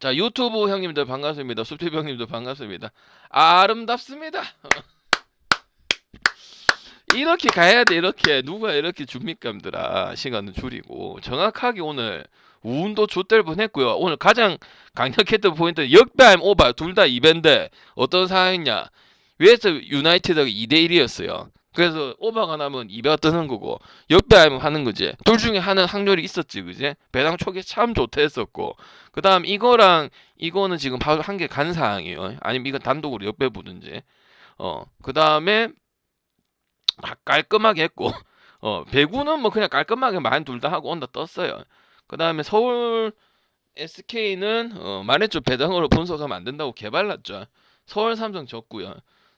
자 유튜브 형님들 반갑습니다. 숲티브 형님들 반갑습니다. 아름답습니다. 이렇게 가야 돼 이렇게. 누가 이렇게 줍니까 님들아? 시간은 줄이고. 정확하게 오늘 운도 좆될 뻔했고요. 오늘 가장 강력했던 포인트 역배임 오바. 둘 다 이벤데. 어떤 상황이냐? 위에서 유나이티드가 2대1이었어요 그래서 오바가 나면 2배가 뜨는 거고 역배임 하는 거지. 둘 중에 하는 확률이 있었지 그지? 배당 초기 참 좋다 했었고. 그 다음 이거랑 이거는 지금 바로 한 개 간 상황이에요. 아니면 이거 단독으로 역배 보든지. 어 그 다음에 아, 깔끔하게 했고. 어 배구는 뭐 그냥 깔끔하게 만 둘 다 하고 온다 떴어요. 그 다음에 서울 SK는 어, 말했죠. 배당으로 분석하면 안 된다고 개발랐죠. 서울 삼성 졌고요.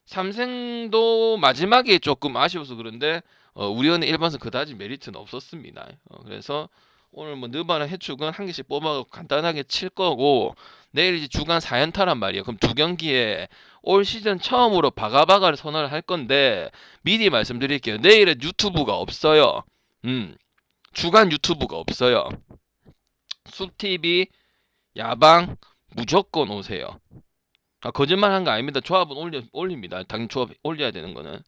삼성도 마지막에 조금 아쉬워서 그런데 어, 우리은행 일반선 그다지 메리트는 없었습니다. 어, 그래서 오늘 뭐 느바나 해축은 한 개씩 뽑아 간단하게 칠 거고 내일 이제 주간 4연타란 말이에요. 그럼 두 경기에 올 시즌 처음으로 바가바가를 선언을 할 건데 미리 말씀드릴게요. 내일은 유튜브가 없어요. 음. 주간 유튜브가 없어요. 숲TV, 야방 무조건 오세요. 아, 거짓말 한 거 아닙니다. 조합은 올려, 올립니다. 당연히 조합 올려야 되는 거는.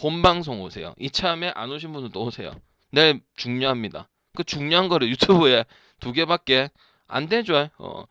본방송 오세요. 이참에 안 오신 분들도 오세요. 네, 중요합니다. 그 중요한 거를 유튜브에 두 개밖에 안 되죠. 어.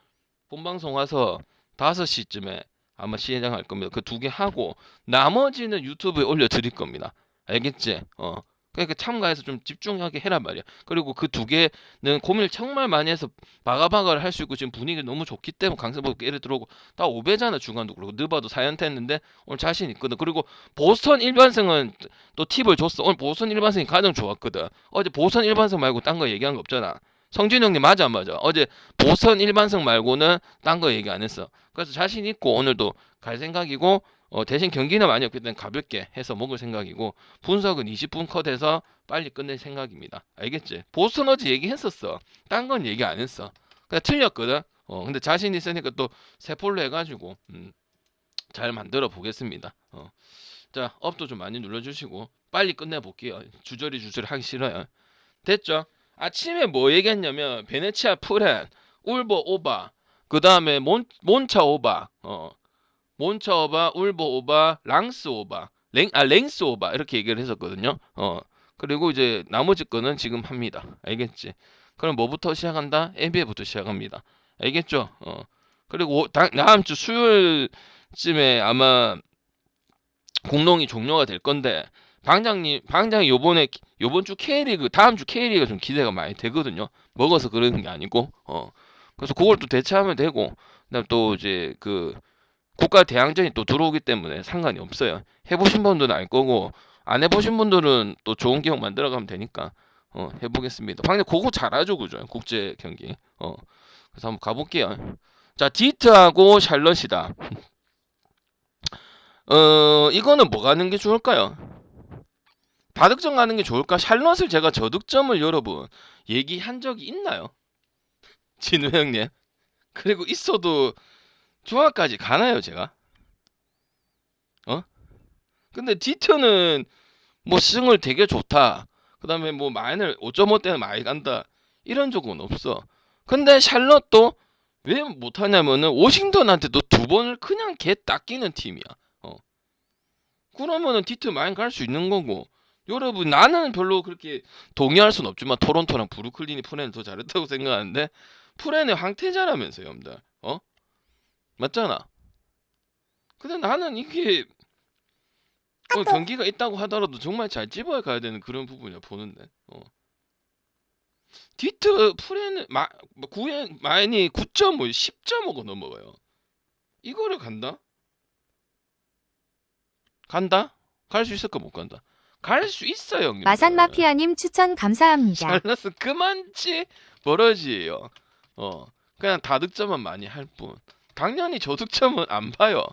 본방송 와서 5시쯤에 아마 시행할 겁니다. 그 두 개 하고 나머지는 유튜브에 올려 드릴 겁니다. 알겠지? 어. 그러니까 참가해서 좀 집중하게 해란 말이야. 그리고 그 두 개는 고민을 정말 많이 해서 바가바가를 할 수 있고 지금 분위기 너무 좋기 때문에 강세보고 예를 들어오고 다 5배잖아 중간도 그렇고 느바도 4연타 했는데 오늘 자신 있거든. 그리고 보스턴 일반승은 또 팁을 줬어. 오늘 보스턴 일반승이 가장 좋았거든. 어제 보스턴 일반승 말고 딴 거 얘기한 거 없잖아. 성진 형님 맞아 안 맞아? 어제 보선 일반승 말고는 딴 거 얘기 안 했어. 그래서 자신 있고 오늘도 갈 생각이고 어, 대신 경기는 많이 없기 때문에 가볍게 해서 먹을 생각이고 분석은 20분 컷해서 빨리 끝낼 생각입니다. 알겠지? 보선 어제 얘기했었어. 딴 건 얘기 안 했어. 그냥 틀렸거든. 어, 근데 자신 있으니까 또 세폴로 해가지고 음, 잘 만들어 보겠습니다. 어. 자 업도 좀 많이 눌러주시고 빨리 끝내 볼게요. 주저리 주저리 하기 싫어요. 됐죠? 아침에 뭐 얘기했냐면 베네치아 프렌, 울보 오바, 그 다음에 몬 몬차 오바, 어 몬차 오바, 울보 오바, 랑스 오바, 랭 아 랭스 오바 이렇게 얘기를 했었거든요. 어 그리고 이제 나머지 거는 지금 합니다. 알겠지? 그럼 뭐부터 시작한다? NBA부터 시작합니다. 알겠죠? 어 그리고 다, 다음 주 수요일쯤에 아마 공동이 종료가 될 건데 방장님, 방장이 요번에 요번 주 K리그, 다음 주 K리그 좀 기대가 많이 되거든요. 먹어서 그러는 게 아니고, 어. 그래서 그걸 또 대체하면 되고, 그다음 또 이제 그 국가 대항전이 또 들어오기 때문에 상관이 없어요. 해보신 분들은 알 거고, 안 해보신 분들은 또 좋은 기억 만들어가면 되니까, 어, 해보겠습니다. 방장 그거 잘하죠, 그죠? 국제 경기, 어. 그래서 한번 가볼게요. 자, 디트하고 샬럿이다. 어, 이거는 뭐 가는 게 좋을까요? 다득점 가는 게 좋을까? 샬럿을 제가 저득점을 여러분 얘기한 적이 있나요? 진우 형님. 그리고 있어도 조합까지 가나요, 제가? 어? 근데 디트는 뭐 승을 되게 좋다. 그 다음에 뭐 마인을 5.5대는 많이 간다. 이런 적은 없어. 근데 샬럿도 왜 못하냐면은 워싱턴한테도 두 번을 그냥 개 닦이는 팀이야. 어. 그러면은 디트 마인 갈 수 있는 거고. 여러분 나는 별로 그렇게 동의할 수는 없지만 토론토랑 브루클린이 프렌을 더 잘했다고 생각하는데 프렌의 황태자라면서요, 여러분들. 어? 맞잖아. 근데 나는 이게 어, 경기가 있다고 하더라도 정말 잘 집어야 가야 되는 그런 부분이야 보는데. 어. 디트 프렌 마 구엔 마인이 9.5, 10.5가 넘어가요. 이거를 간다? 간다? 갈 수 있을까 못 간다? 갈 수 있어요, 형님. 마산 마피아님 추천 감사합니다. 잘났어 그만치 버러지예요. 어 그냥 다득점만 많이 할 뿐. 당연히 저득점은 안 봐요.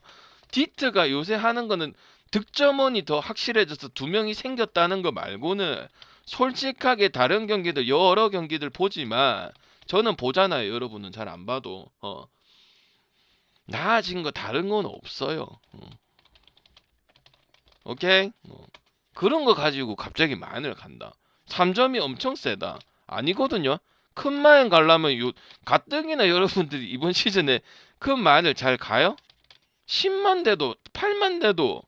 디트가 요새 하는 거는 득점원이 더 확실해져서 두 명이 생겼다는 거 말고는 솔직하게 다른 경기들 여러 경기들 보지만 저는 보잖아요. 여러분은 잘 안 봐도 어 나아진 거 다른 건 없어요. 어. 오케이. 어. 그런 거 가지고 갑자기 만을 간다. 3점이 엄청 세다. 아니거든요. 큰 마인 가려면 요 가뜩이나 여러분들이 이번 시즌에 큰 마인을 잘 가요? 10만 대도 8만 대도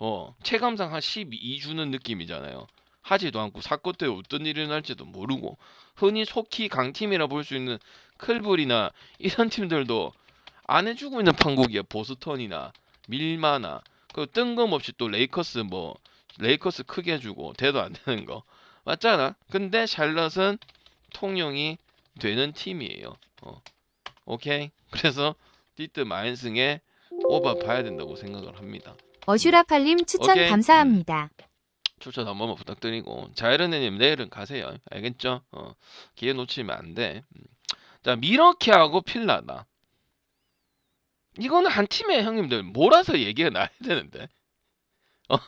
어 체감상 한 12 주는 느낌이잖아요. 하지도 않고 사건 때 어떤 일이 일어날지도 모르고 흔히 속히 강팀이라 볼 수 있는 클불이나 이런 팀들도 안 해주고 있는 판국이야 보스턴이나 밀마나 그 뜬금없이 또 레이커스 뭐 레이커스 크게 해주고 대도 안 되는 거 맞잖아. 근데 샬럿은 통용이 되는 팀이에요. 어. 오케이. 그래서 디트 마인승에 오버 봐야 된다고 생각을 합니다. 어슈라팔님 추천 오케이. 감사합니다. 추천 한 번만 부탁드리고 자이르네님 내일은 가세요. 알겠죠? 어, 기회 놓치면 안 돼. 음. 자 미러키하고 필라다. 이거는 한 팀의 형님들 몰아서 얘기가 나야 되는데. 어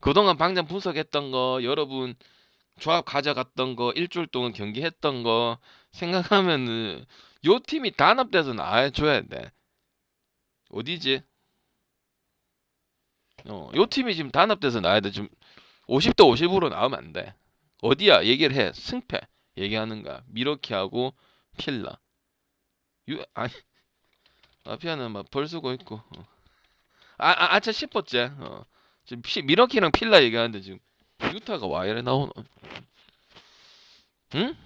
그동안 방장 분석했던 거 여러분 조합 가져갔던 거 일주일 동안 경기했던 거 생각하면은 요 팀이 단합돼서 나와 줘야 돼. 어디지? 어, 요 팀이 지금 단합돼서 나와야 돼. 지금 50대 50으로 나오면 안 돼. 어디야? 얘기를 해. 승패. 얘기하는 거야. 미러키하고 필라. 유 아니 마피아는 막 벌 쓰고 있고. 어. 아, 아, 아차 10번째. 어. 지금 피, 미러키랑 필라 얘기하는데 지금 유타가 와 이래 나오노. 응?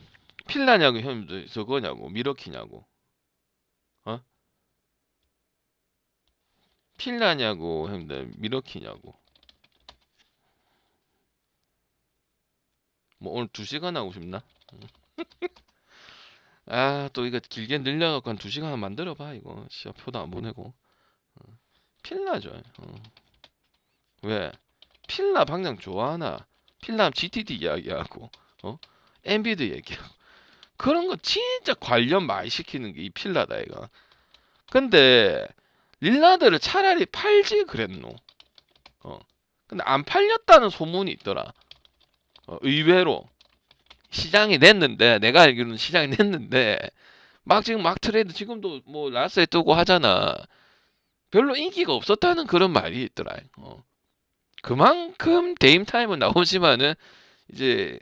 필라냐고 형님들 저거냐고 미러키냐고. 어? 필라냐고 형님들 미러키냐고. 뭐 오늘 2시간 하고 싶나? 아, 또 이거 길게 늘려갖고 한 2시간 만들어봐, 이거. 시합 표도 안 보내고. 어. 필라죠. 어. 왜? 필라 방장 좋아하나? 필라 GTD 이야기하고, 어? 엔비드 얘기하고. 그런 거 진짜 관련 많이 시키는 게 이 필라다, 이거. 근데, 릴라드를 차라리 팔지 그랬노. 어. 근데 안 팔렸다는 소문이 있더라. 어, 의외로 시장이 냈는데 내가 알기로는 시장이 냈는데 막 지금 막 트레이드 지금도 뭐 라스에 뜨고 하잖아. 별로 인기가 없었다는 그런 말이 있더라. 어. 그만큼 데임 타임은 나오지만은 이제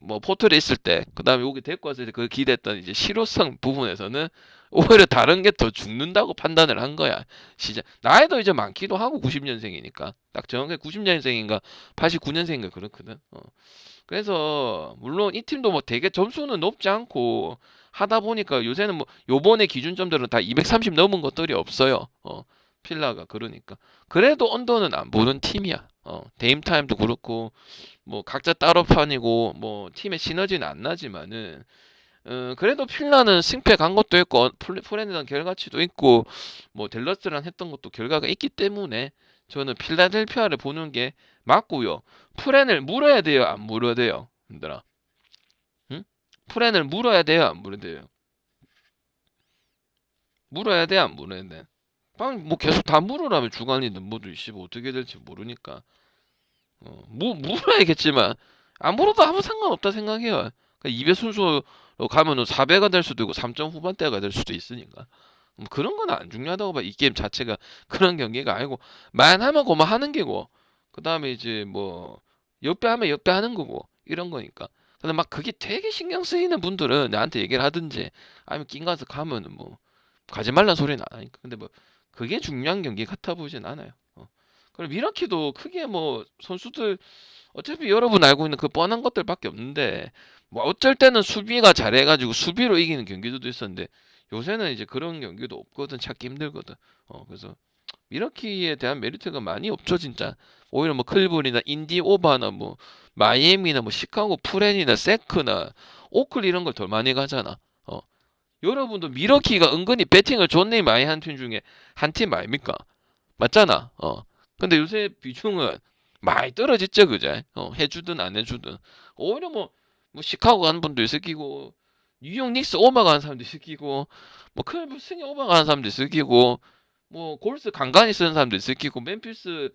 뭐 포털에 있을 때 그 다음에 여기 데리고 왔을 때 그 기대했던 이제 실효성 부분에서는 오히려 다른 게 더 죽는다고 판단을 한 거야. 시장 나이도 이제 많기도 하고 90년생이니까 딱 정확하게 90년생인가 89년생인가 그렇거든. 어. 그래서 물론 이 팀도 뭐 되게 점수는 높지 않고 하다 보니까 요새는 뭐 요번에 기준점들은 다 230 넘은 것들이 없어요. 어. 필라가 그러니까 그래도 언더는 안 보는 팀이야. 어. 데임 타임도 그렇고 뭐 각자 따로 판이고 뭐 팀의 시너지는 안 나지만은 어, 그래도 필라는 승패 간 것도 있고 어, 플- 프렌드랑 결과치도 있고 뭐 델러스랑 했던 것도 결과가 있기 때문에 저는 필라델피아를 보는 게 맞고요. 프렌을 물어야 돼요, 안 물어야 돼요, 얘들아. 응? 프렌을 물어야 돼요, 안 물어야 돼요. 물어야 돼, 안 물어야 돼. 빵, 뭐 계속 다 물으라면 주관이든 뭐든 씨뭐 어떻게 될지 모르니까. 어, 뭐 물어야겠지만 안 물어도 아무 상관없다 생각해요. 그러니까 2배 순서로 가면은 4배가 될 수도 있고 3점 후반대가 될 수도 있으니까. 뭐 그런 건 안 중요하다고 봐. 이 게임 자체가 그런 경기가 아니고 만하면 고만 하는 게고 그 다음에 이제 뭐 역배하면 역배하는 거고 이런 거니까. 근데 막 그게 되게 신경 쓰이는 분들은 나한테 얘기를 하든지 아니면 낀 가서 가면은 뭐 가지 말란 소리는 안 하니까. 근데 뭐 그게 중요한 경기 같아 보진 않아요. 어. 그리고 미라키도 크게 뭐 선수들 어차피 여러분 알고 있는 그 뻔한 것들밖에 없는데 뭐 어쩔 때는 수비가 잘해가지고 수비로 이기는 경기들도 있었는데 요새는 이제 그런 경기도 없거든 찾기 힘들거든. 어 그래서 미러키에 대한 메리트가 많이 없죠 진짜. 오히려 뭐 클블이나 인디 오바나 뭐 마이애미나 뭐 시카고 프렌이나 세크나 오클 이런 걸덜 많이 가잖아. 어 여러분도 미러키가 은근히 배팅을 존내 많이 한 팀 중에 한 팀 아닙니까? 맞잖아. 어 근데 요새 비중은 많이 떨어졌죠 그제? 어 해주든 안 해주든 오히려 뭐 뭐 시카고 가는 분도 있을 끼고 뉴욕 닉스 오마 가는 사람도 있을 끼고 뭐 클브 승이 오마 가는 사람도 있을 끼고 뭐 골스 간간히 쓰는 사람도 있을 끼고 멤피스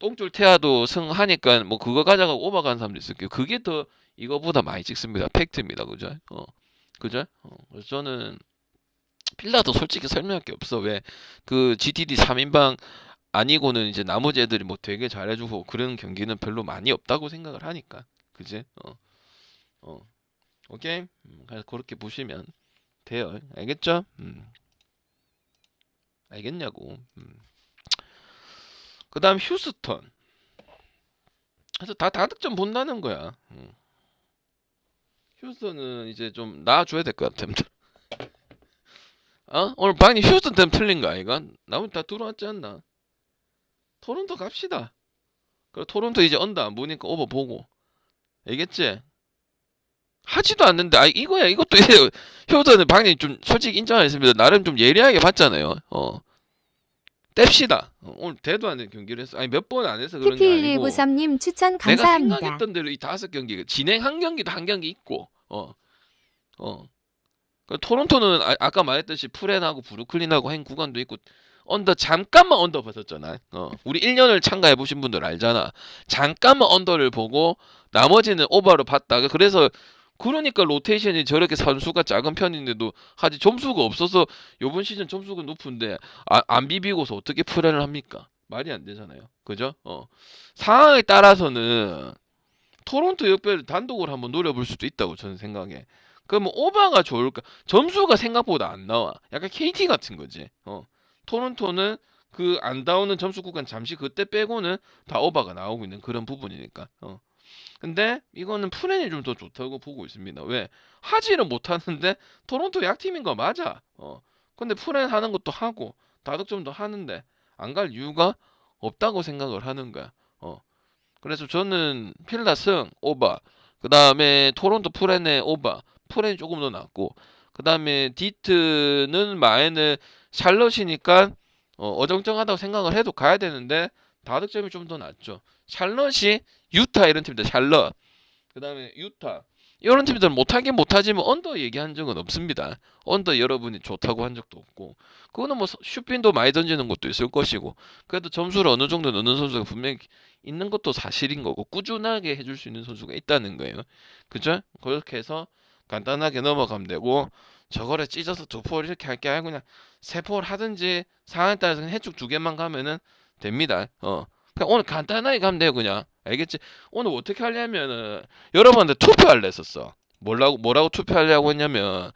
똥줄 태아도 승하니까 뭐 그거 가져가고 오마 가는 사람도 있을 끼고 그게 더 이거보다 많이 찍습니다 팩트입니다 그죠 어 그죠 어, 그래서 저는 필라도 솔직히 설명할 게 없어 왜 그 GTD 3인방 아니고는 이제 나머지 애들이 뭐 되게 잘해주고 그런 경기는 별로 많이 없다고 생각을 하니까 그지 어 어. 오케이? 음, 그래서 그렇게 보시면 돼요. 알겠죠? 음. 알겠냐고. 음. 그 다음 휴스턴. 그래서 다 다득점 본다는 거야. 음. 휴스턴은 이제 좀 나와줘야 될 것 같아. 어? 오늘 방이 휴스턴 때문에 틀린 거 아이가? 나머지 다 들어왔지 않나? 토론토 갑시다. 그리고 토론토 이제 언더 안 보니까 오버 보고. 알겠지? 하지도 않는데 아 이거야 이것도 이제 효도는 방님 좀 솔직히 인정하겠습니다 나름 좀 예리하게 봤잖아요 어 뗍시다 어, 오늘 대도 안 되는 경기를 했어 아니 몇 번 안 해서 그런 게 아니고 PP1293님 추천 내가 감사합니다. 생각했던 대로 이 다섯 경기 진행 한 경기도 한 경기 있고 어 어 그 토론토는 아, 아까 말했듯이 프렌하고 브루클린하고 한 구간도 있고 언더 잠깐만 언더 벗었잖아 어 우리 1년을 참가해 보신 분들 알잖아 잠깐만 언더를 보고 나머지는 오버로 봤다 그래서 그러니까 로테이션이 저렇게 선수가 작은 편인데도 하지 점수가 없어서 요번 시즌 점수가 높은데 아, 안 비비고서 어떻게 프렌을 합니까? 말이 안 되잖아요. 그죠? 어. 상황에 따라서는 토론토 역배를 단독으로 한번 노려볼 수도 있다고 저는 생각해. 그러면 오바가 좋을까? 점수가 생각보다 안 나와. 약간 KT 같은 거지. 어. 토론토는 그 안 나오는 점수 구간 잠시 그때 빼고는 다 오바가 나오고 있는 그런 부분이니까. 어. 근데 이거는 프렌이 좀 더 좋다고 보고 있습니다. 왜? 하지를 못하는데 토론토 약팀인 거 맞아. 어. 근데 프렌 하는 것도 하고 다득점도 하는데 안 갈 이유가 없다고 생각을 하는 거야. 어. 그래서 저는 필라 승 오바. 그 다음에 토론토 프렌의 오바. 프렌이 조금 더 낫고. 그 다음에 디트는 마에는 샬럿이니까 어, 어정쩡하다고 생각을 해도 가야 되는데 다득점이 좀 더 낫죠. 샬럿이 유타 이런 팀들 샬럿. 그 다음에 유타 이런 팀들은 못하긴 못하지만 언더 얘기한 적은 없습니다. 언더 여러분이 좋다고 한 적도 없고 그거는 뭐 슈핀도 많이 던지는 것도 있을 것이고 그래도 점수를 어느 정도 넣는 선수가 분명히 있는 것도 사실인 거고 꾸준하게 해줄 수 있는 선수가 있다는 거예요. 그죠? 그렇게 해서 간단하게 넘어가면 되고 저거를 찢어서 두 포를 이렇게 할 게 아니고 그냥 세 포를 하든지 상황에 따라서 그냥 해축 두 개만 가면은 됩니다. 어. 그냥 오늘 간단하게 가면 돼요 그냥 알겠지? 오늘 어떻게 하려면은 여러분한테 투표할래 했었어. 뭐라고 뭐라고 투표하려고 했냐면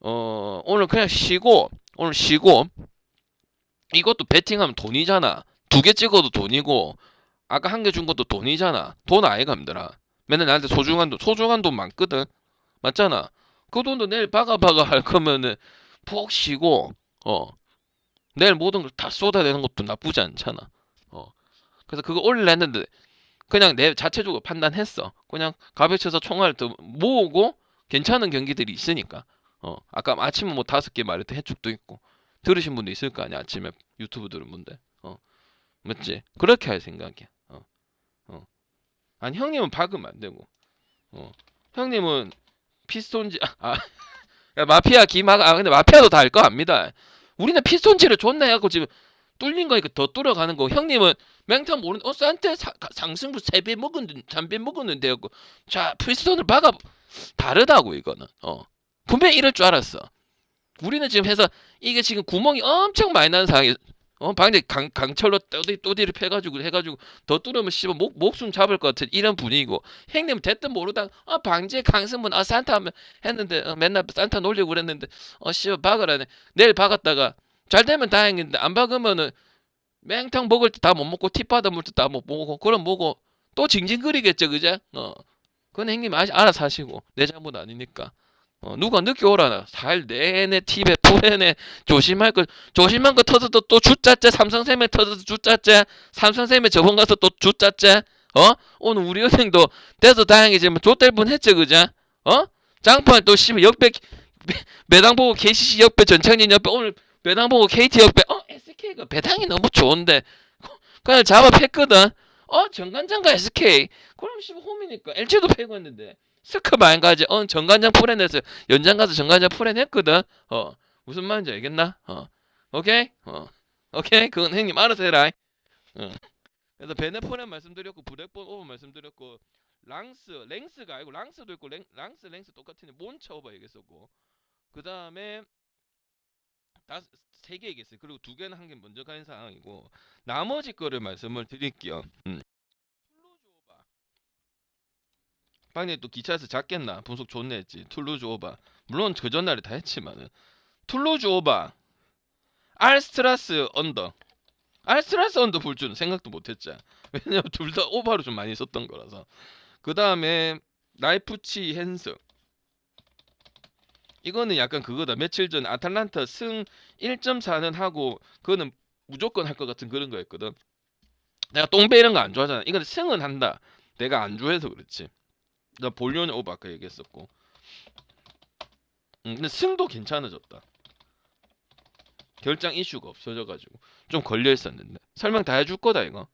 어 오늘 그냥 쉬고 오늘 쉬고 이것도 베팅하면 돈이잖아. 두 개 찍어도 돈이고 아까 한 개 준 것도 돈이잖아. 돈 아이감들아. 맨날 나한테 소중한 돈 소중한 돈 많거든. 맞잖아. 그 돈도 내일 바가바가 할 거면은 푹 쉬고 어 내일 모든 걸 다 쏟아내는 것도 나쁘지 않잖아. 어 그래서 그거 올리려 했는데 그냥 내 자체적으로 판단했어. 그냥 가베쳐서 총알을 더 모으고 괜찮은 경기들이 있으니까. 어, 아까 아침에 뭐 다섯 개 말했던 해축도 있고 들으신 분도 있을 거 아니야 아침에 유튜브 들은 분들. 어, 맞지? 그렇게 할 생각이야. 어, 어. 아니 형님은 박으면 안 되고. 어, 형님은 피스톤지 아, 야, 마피아 기마가 아 근데 마피아도 다알거 압니다. 우리는 피스톤지를 존나 해갖고 지금 뚫린 거니까 더 뚫어가는 거. 형님은 맹탕 모르는 어 가- 상승부 3배 먹었는데 3배 먹었는데 하고 자 피스톤을 박아 다르다고 이거는. 어. 분명히 이럴 줄 알았어. 우리는 지금 해서 이게 지금 구멍이 엄청 많이 나는 상황이 어 방금 강 강철로 또디 또디를 패가지고 해가지고 더 뚫으면 씨발 목 목숨 잡을 것 같은 이런 분위기고. 형님 됐든 모르다 어 방제 강승문 아 산타 하면 했는데 어, 맨날 산타 놀리고 그랬는데 어 씨발 박으라네. 내일 박았다가 잘 되면 다행인데 안 박으면은 맹탕 먹을 때 다 못 먹고 팁 받아 먹을 때 다 못 먹고 그럼 뭐고? 또 징징거리겠죠 그죠? 어. 그건 형님 아, 알아서 하시고. 내 잘못 아니니까. 어 누가 늦게 오라나. 살 내내 팁에 푸에내 조심할 거 조심한 거 터져도 또 주짜째 삼성생명 터져도 주짜째 삼성생명 저번 가서 또 주짜째. 어? 오늘 우리 은행도 돼서 다행이지만 좆될 뻔했죠 그죠? 어? 장판 또 씨발 역배 매당 보고 KCC 역배 전창진 역배 오늘 배당 보고 KT 역배 어 SK가 배당이 너무 좋은데 그냥 잡아 팼거든. 어 정관장과 SK 그럼 씨발 홈이니까. LG도 패고 했는데. 스크 마인가지. 어 정관장 풀어내서 연장 가서 정관장 풀어냈거든. 어 무슨 말인지 알겠나? 어 오케이? 어 오케이? 그건 형님 알아서 해라. 어. 그래서 베네폰에 말씀드렸고 브렉본 오버 말씀드렸고 랑스 랭스가 아니고 랑스도 있고 랭, 랑스 랭스 똑같은데 몬차 오버 얘기했었고. 그 다음에 세 개 얘기했어요. 그리고 두 개는 한 개 먼저 가는 상황이고 나머지 거를 말씀을 드릴게요. 음. 클로즈 오버. 방금 또 기차에서 잤겠나? 분석 좋네 했지. 툴루즈 오바. 물론 그 전날에 다 했지만은. 툴루즈 오바. 알스트라스 언더. 알스트라스 언더 볼 줄은 생각도 못했지 왜냐면 둘 다 오바로 좀 많이 썼던 거라서. 그 다음에 라이프치 헨스 이거는 약간 그거다. 며칠 전 아탈란타 승 1.4는 하고 그거는 무조건 할 것 같은 그런 거였거든. 내가 똥배 이런 거 안 좋아하잖아. 이건 승은 한다. 내가 안 좋아해서 그렇지. 나 볼리오는 오바 아까 얘기했었고. 음, 근데 승도 괜찮아졌다. 결장 이슈가 없어져가지고 좀 걸려 있었는데. 설명 다 해줄 거다 이거.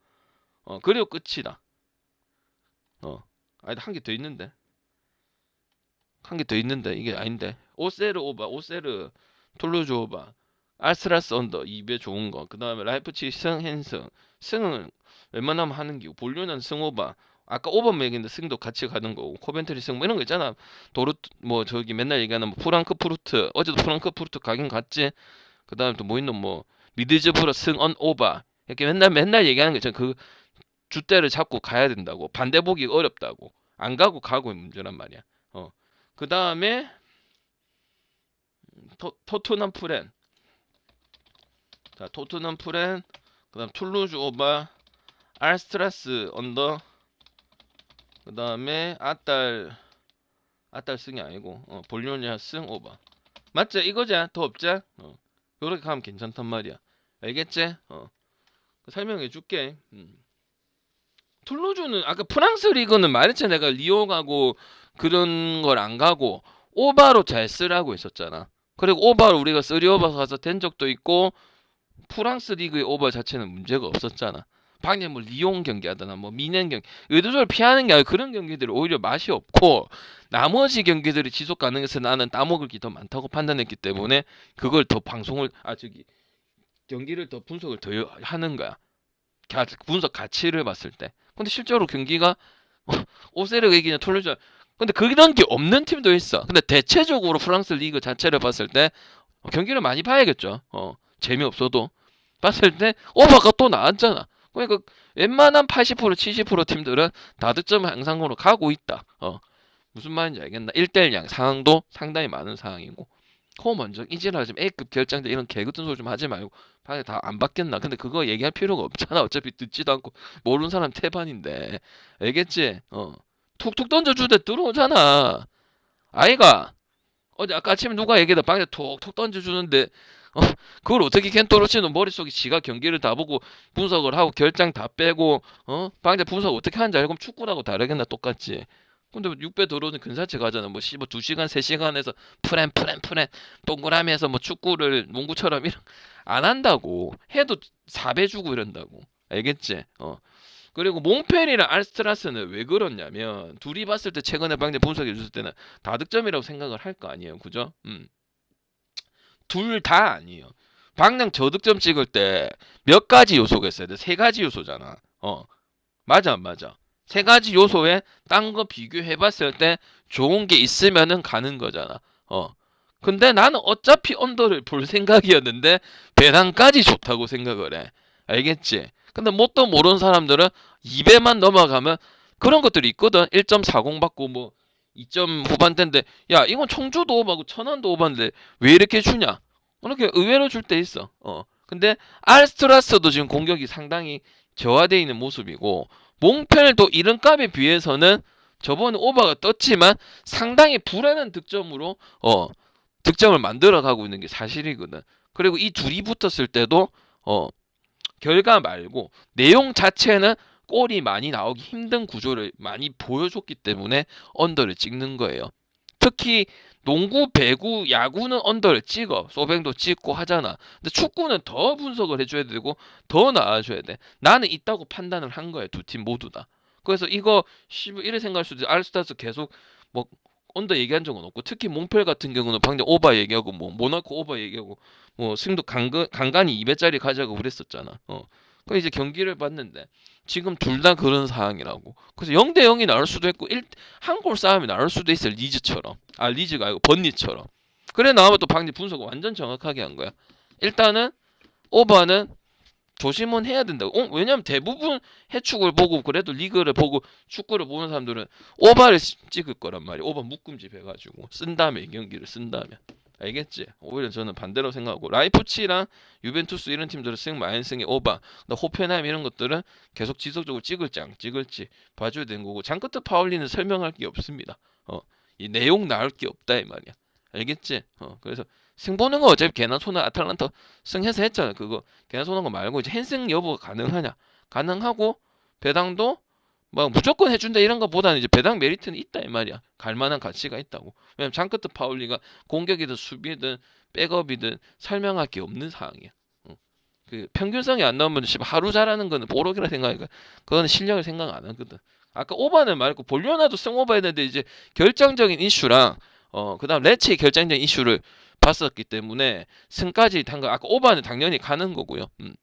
어 그리고 끝이다. 어 아니 한 개 더 있는데 한 개 더 있는데 이게 아닌데. 오세르 오바 오세르 톨루즈 오바. 알스라스 언더 2배 좋은 거. 그 다음에 라이프치 승 헨승. 승은 웬만하면 하는 기고 볼류는 승 오바. 아까 오버 맥인데 승도 같이 가는 거고. 코벤트리 승 뭐 이런 거 있잖아. 도르 뭐 저기 맨날 얘기하는 뭐 프랑크푸르트. 어제도 프랑크푸르트 가긴 갔지. 그 다음에 또 뭐 있노? 뭐 미드즈브러 승언 오바. 이렇게 맨날 맨날 얘기하는 거 있잖아 그 주대를 잡고 가야 된다고. 반대 보기 어렵다고. 안 가고 가고의 문제란 말이야. 어 그 다음에 토, 토트넘 프렌. 자 토트넘 프렌 그 다음 툴루즈 오바 알스트라스 언더 그 다음에 아딸 아딸 승이 아니고 어, 볼리오니아 승 오바. 맞지? 이거자 더 없자 어. 요렇게 가면 괜찮단 말이야. 알겠지? 어 설명해 줄게. 음. 툴루즈는 아까 프랑스 리그는 말했지 내가 리오 가고 그런 걸 안 가고 오바로 잘 쓰라고 했었잖아. 그리고 오바로 우리가 쓰리 오바 가서 된 적도 있고 프랑스 리그의 오바 자체는 문제가 없었잖아. 방금 뭐 리옹 경기하거나 뭐 미넨 경기 의도적으로 피하는 게 아니라 그런 경기들이 오히려 맛이 없고 나머지 경기들이 지속 가능해서 나는 따먹을 게 더 많다고 판단했기 때문에 그걸 더 방송을 아 저기 경기를 더 분석을 더 하는 거야. 가- 분석 가치를 봤을 때. 근데 실제로 경기가 오세르 얘기냐 톨루즈 근데 그런 게 없는 팀도 있어 근데 대체적으로 프랑스 리그 자체를 봤을 때 경기를 많이 봐야겠죠 어 재미없어도 봤을 때 오바가 또 나왔잖아 그러니까 웬만한 80% 70% 팀들은 다득점 향상으로 가고 있다. 어. 무슨 말인지 알겠나? 1대1 양 상황도 상당히 많은 상황이고. 코 먼저 이질하지 A급 결정돼 이런 개그뜬 소리 좀 하지 말고 방에 다 안 받겠나? 근데 그거 얘기할 필요가 없잖아. 어차피 듣지도 않고 모르는 사람 태반인데. 알겠지? 어. 툭툭 던져주대 들어오잖아. 아이가 어제 아까 아침에 누가 얘기했다. 방에 톡톡 던져주는데 어, 그걸 어떻게 켄토로치는 머릿속에 지가 경기를 다 보고 분석을 하고 결장 다 빼고 어? 방대 분석 어떻게 하는지 알고 축구라고 다르겠나? 똑같지. 근데 6배 들어오는 근사체 가잖아. 뭐 씨뭐 2시간 3시간에서 프렌 프렌 프렌 동그라미에서 뭐 축구를 농구처럼 이런 안 한다고 해도 4배 주고 이런다고. 알겠지? 어 그리고 몽펠이랑 알스트라스는 왜 그렇냐면 둘이 봤을 때 최근에 방대 분석해 줬을 때는 다득점이라고 생각을 할 거 아니에요 그죠 음. 둘 다 아니에요 방향 저득점 찍을 때 몇 가지 요소가 있어야 돼. 세 가지 요소잖아. 어. 맞아, 안 맞아. 세 가지 요소에 딴 거 비교해 봤을 때 좋은 게 있으면은 가는 거잖아. 어. 근데 나는 어차피 언더를 볼 생각이었는데 배당까지 좋다고 생각을 해. 알겠지? 근데 뭣도 모르는 사람들은 2배만 넘어가면 그런 것들이 있거든. 1.40 받고 뭐 2점 후반대인데 야, 이건 청주도 오바고 천안도 오바인데 왜 이렇게 주냐? 이렇게 의외로 줄 때 있어. 어. 근데 알스트라스도 지금 공격이 상당히 저하되어 있는 모습이고 몽펠도 이런 값에 비해서는 저번에 오바가 떴지만 상당히 불안한 득점으로 어 득점을 만들어 가고 있는 게 사실이거든. 그리고 이 둘이 붙었을 때도 어 결과 말고 내용 자체는 골이 많이 나오기 힘든 구조를 많이 보여줬기 때문에 언더를 찍는 거예요. 특히 농구, 배구, 야구는 언더를 찍어. 소뱅도 찍고 하잖아. 근데 축구는 더 분석을 해줘야 되고 더 나아줘야 돼. 나는 있다고 판단을 한 거야. 두팀 모두 다. 그래서 이거 이래 생각할 수도 있어. 알스타스 계속 뭐 언더 얘기한 적은 없고 특히 몽펠 같은 경우는 방금 오바 얘기하고 뭐 모나코 오바 얘기하고 뭐 승도 간간, 간간히 2배짜리 가자고 그랬었잖아. 어. 그 이제 경기를 봤는데 지금 둘 다 그런 상황이라고. 그래서 0대 0이 나올 수도 있고 한 골 싸움이 나올 수도 있어. 리즈처럼. 아 리즈가 아니고 번니처럼. 그래 나와면 또 방지 분석 완전 정확하게 한 거야. 일단은 오버는 조심은 해야 된다고. 어, 왜냐면 대부분 해축을 보고 그래도 리그를 보고 축구를 보는 사람들은 오바를 시- 찍을 거란 말이야. 오바 묶음집 해가지고 쓴 다음에 이 경기를 쓴 다음에 알겠지? 오히려 저는 반대로 생각하고 라이프치랑 유벤투스 이런 팀들은 승 승이 오바, 호펜하임 이런 것들은 계속 지속적으로 찍을지 안 찍을지 봐줘야 되는 거고 장커트 파울리는 설명할 게 없습니다. 어, 이 내용 나올 게 없다 이 말이야. 알겠지? 어, 그래서 승 보는 거 어차피 개나 소나 아탈란타 승해서 했잖아. 그거 개나 소는 거 말고 이제 핸승 여부가 가능하냐? 가능하고 배당도 막 무조건 해준다 이런 거보다는 이제 배당 메리트는 있다 이 말이야. 갈 만한 가치가 있다고. 왜냐면 장커트 파울리가 공격이든 수비든 백업이든 설명할 게 없는 상황이야. 어. 그 평균성이 안 나오면 씨, 하루 잘하는 거는 보록이라 생각하니까 그거는 실력을 생각 안 하거든. 아까 오바는 말고 볼리오나도 승 오바 했는데 이제 결정적인 이슈랑 어 그다음 레츠의 결정적인 이슈를 봤었기 때문에 승까지 탄거 아까 오바는 당연히 가는 거고요. 음.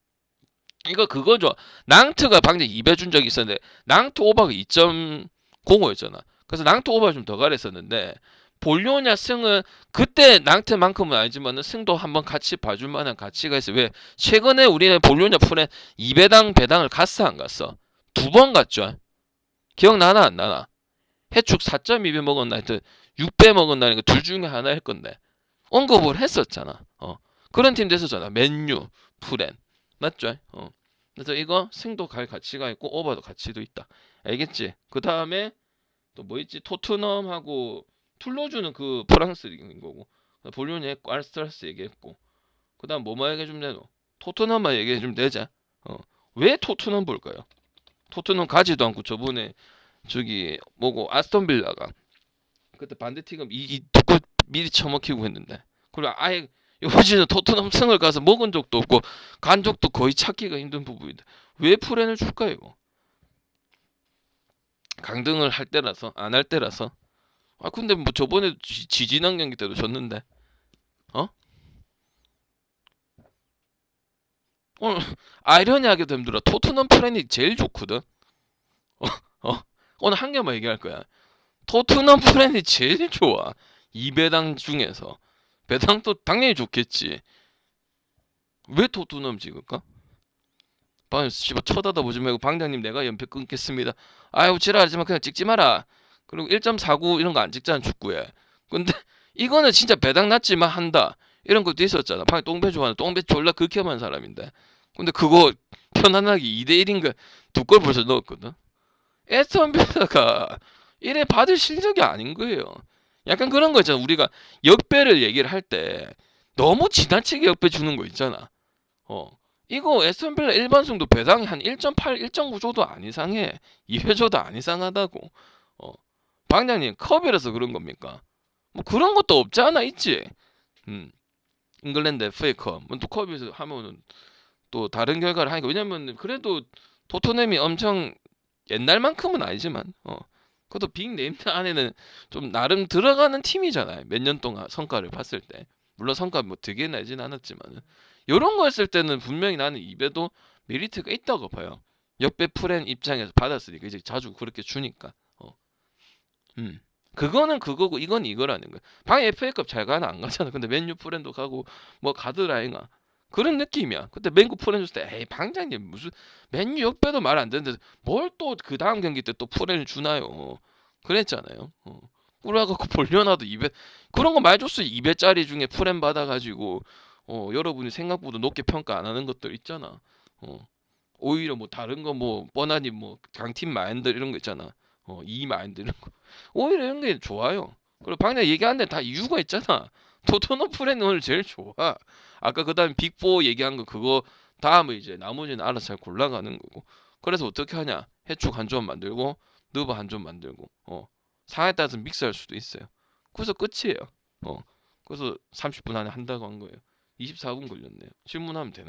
이거 그거죠. 낭트가 방금 2배 준 적이 있었는데 낭트 오바가 2.05였잖아. 그래서 낭트 오바 좀더 가랬었는데 볼리오냐 승은 그때 낭트만큼은 아니지만은 승도 한번 같이 봐줄 만한 가치가 있어. 왜 최근에 우리는 볼리오냐 풀에 2배당 배당을 갔어 안 갔어? 두 번 갔죠. 기억나나 안 나나? 해축 4.2배 먹었나 하여튼 6배 먹었나니까 둘 중에 하나일 건데 언급을 했었잖아. 어. 그런 팀 됐었잖아. 맨유, 프렌. 맞죠? 어. 그래서 이거 승도 갈 가치가 있고 오버도 가치도 있다. 알겠지? 그 다음에 또 뭐 있지? 토트넘하고 툴로즈는 그 프랑스 리그인 거고 했고 알스트라스 얘기했고 그 다음 뭐만 얘기해 주면 되노? 토트넘만 얘기해 주면 되자. 어. 왜 토트넘 볼까요? 토트넘 가지도 않고 저번에 저기 뭐고 아스톤 빌라가 그때 반대팀은 이, 이 두고 미리 처먹히고 했는데 그리고 아예 요번에는 토트넘 승을 가서 먹은 적도 없고 간 적도 거의 찾기가 힘든 부분인데 왜 프렌을 줄까 이거? 강등을 할 때라서 안 할 때라서? 아 근데 뭐 저번에 지, 지지난 경기 때도 졌는데. 어? 오늘 아이러니하게도 힘들어 토트넘 프렌이 제일 좋거든. 어, 어. 오늘 한 개만 얘기할 거야. 토트넘 프렌이 제일 좋아. 2배당 중에서 배당도 당연히 좋겠지. 왜 토트넘 찍을까? 방 씨발 쳐다도 보지 말고 방장님 내가 연패 끊겠습니다. 아유 지랄하지만 그냥 찍지 마라. 그리고 1.49 이런 거 안 찍잖아 축구에. 근데 이거는 진짜 배당 낮지만 한다. 이런 것도 있었잖아. 방 똥배 좋아하는 똥배 졸라 극혐한 사람인데. 근데 그거 편안하게 2대 1인 거두골 벌써 넣었거든. 에스턴 빌라가 이래 받을 실력이 아닌 거예요. 약간 그런 거 있잖아. 우리가 역배를 얘기를 할 때 너무 지나치게 역배 주는 거 있잖아. 어. 이거 에스턴 빌라 일반 승도 배당이 한 1.8, 1.9 줘도 안 이상해. 2회 줘도 안 이상하다고. 어. 방장님 컵이라서 그런 겁니까? 뭐 그런 것도 없지 않아 있지. 음. 잉글랜드 FA컵. 뭐또 컵에서 하면은 또 다른 결과를 하니까 왜냐면 그래도 토트넘이 엄청 옛날만큼은 아니지만 어. 그것도 빅 네임드 안에는 좀 나름 들어가는 팀이잖아요. 몇 년 동안 성과를 봤을 때. 물론 성과 뭐 되게 내진 않았지만은 이런 거 했을 때는 분명히 나는 입에도 메리트가 있다고 봐요. 역배 프렌 입장에서 받았으니까 이제 자주 그렇게 주니까. 어. 음. 그거는 그거고 이건 이거라는 거야. 방 FA컵 잘 가나 안 가잖아. 근데 맨유 프렌도 가고 뭐 가드라잉아. 그런 느낌이야. 그때 맨구 프렌 줬을 때 에이 방장님 무슨 맨유 역배도 말 안 되는데 뭘 또 그 다음 경기 때또 프렌을 주나요? 그랬잖아요. 어. 꿀아갖고 볼려놔도 2배 그런 거 많이 줬어요. 2배짜리 중에 프렌 받아가지고 어 여러분이 생각보다 높게 평가 안 하는 것들 있잖아. 어 오히려 뭐 다른 거 뭐 뻔하니 뭐 강팀 마인드 이런 거 있잖아. 어 이 마인드 이런 거 오히려 이런 게 좋아요. 그리고 방금 얘기하는데 다 이유가 있잖아. 토트넘 프렌 오늘 제일 좋아. 아까 그다음 빅4 얘기한 거 그거 다음에 이제 나머지는 알아서 잘 골라가는 거고. 그래서 어떻게 하냐? 해축 한 점 만들고 너브 한 점 만들고 어 상황에 따라서 믹스할 수도 있어요. 그래서 끝이에요. 어 그래서 30분 안에 한다고 한 거예요. 24분 걸렸네요. 질문하면 되는.